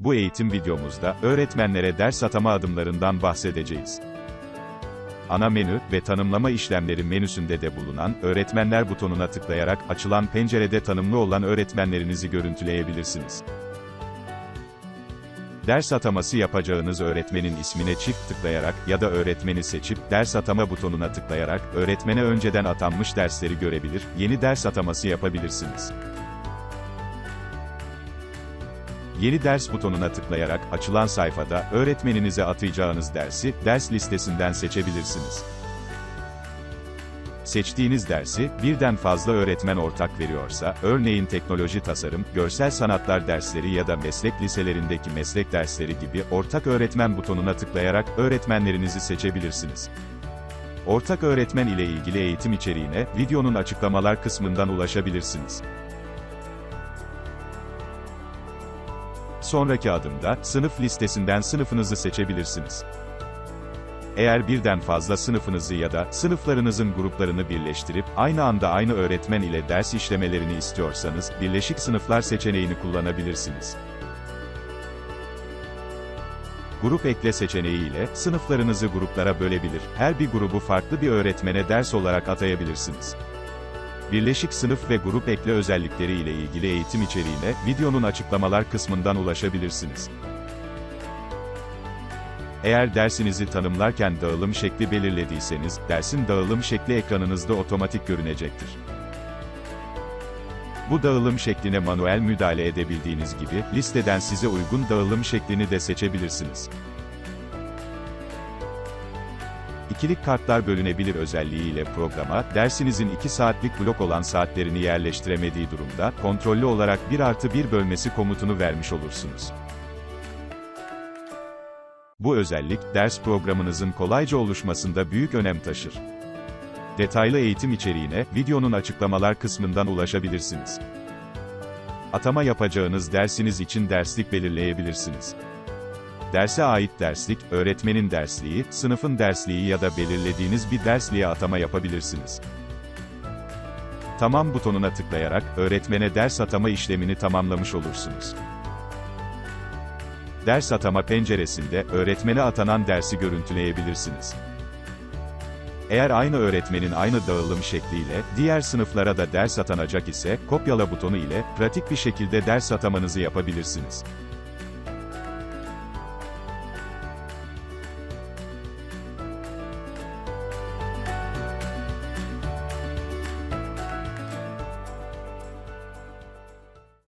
Bu eğitim videomuzda, öğretmenlere ders atama adımlarından bahsedeceğiz. Ana menü ve tanımlama işlemleri menüsünde de bulunan, öğretmenler butonuna tıklayarak açılan pencerede tanımlı olan öğretmenlerinizi görüntüleyebilirsiniz. Ders ataması yapacağınız öğretmenin ismine çift tıklayarak ya da öğretmeni seçip, ders atama butonuna tıklayarak, öğretmene önceden atanmış dersleri görebilir, yeni ders ataması yapabilirsiniz. Yeni ders butonuna tıklayarak açılan sayfada öğretmeninize atayacağınız dersi ders listesinden seçebilirsiniz. Seçtiğiniz dersi birden fazla öğretmen ortak veriyorsa, örneğin teknoloji tasarım, görsel sanatlar dersleri ya da meslek liselerindeki meslek dersleri gibi ortak öğretmen butonuna tıklayarak öğretmenlerinizi seçebilirsiniz. Ortak öğretmen ile ilgili eğitim içeriğine videonun açıklamalar kısmından ulaşabilirsiniz. Sonraki adımda, sınıf listesinden sınıfınızı seçebilirsiniz. Eğer birden fazla sınıfınızı ya da sınıflarınızın gruplarını birleştirip aynı anda aynı öğretmen ile ders işlemelerini istiyorsanız, birleşik sınıflar seçeneğini kullanabilirsiniz. Grup ekle seçeneği ile sınıflarınızı gruplara bölebilir, her bir grubu farklı bir öğretmene ders olarak atayabilirsiniz. Birleşik sınıf ve grup ekle özellikleri ile ilgili eğitim içeriğine videonun açıklamalar kısmından ulaşabilirsiniz. Eğer dersinizi tanımlarken dağılım şekli belirlediyseniz, dersin dağılım şekli ekranınızda otomatik görünecektir. Bu dağılım şekline manuel müdahale edebildiğiniz gibi, listeden size uygun dağılım şeklini de seçebilirsiniz. İkilik kartlar bölünebilir özelliğiyle programa, dersinizin 2 saatlik blok olan saatlerini yerleştiremediği durumda, kontrollü olarak 1 artı 1 bölmesi komutunu vermiş olursunuz. Bu özellik, ders programınızın kolayca oluşmasında büyük önem taşır. Detaylı eğitim içeriğine, videonun açıklamalar kısmından ulaşabilirsiniz. Atama yapacağınız dersiniz için derslik belirleyebilirsiniz. Derse ait derslik, öğretmenin dersliği, sınıfın dersliği ya da belirlediğiniz bir dersliğe atama yapabilirsiniz. Tamam butonuna tıklayarak, öğretmene ders atama işlemini tamamlamış olursunuz. Ders atama penceresinde, öğretmene atanan dersi görüntüleyebilirsiniz. Eğer aynı öğretmenin aynı dağılım şekliyle, diğer sınıflara da ders atanacak ise, kopyala butonu ile, pratik bir şekilde ders atamanızı yapabilirsiniz.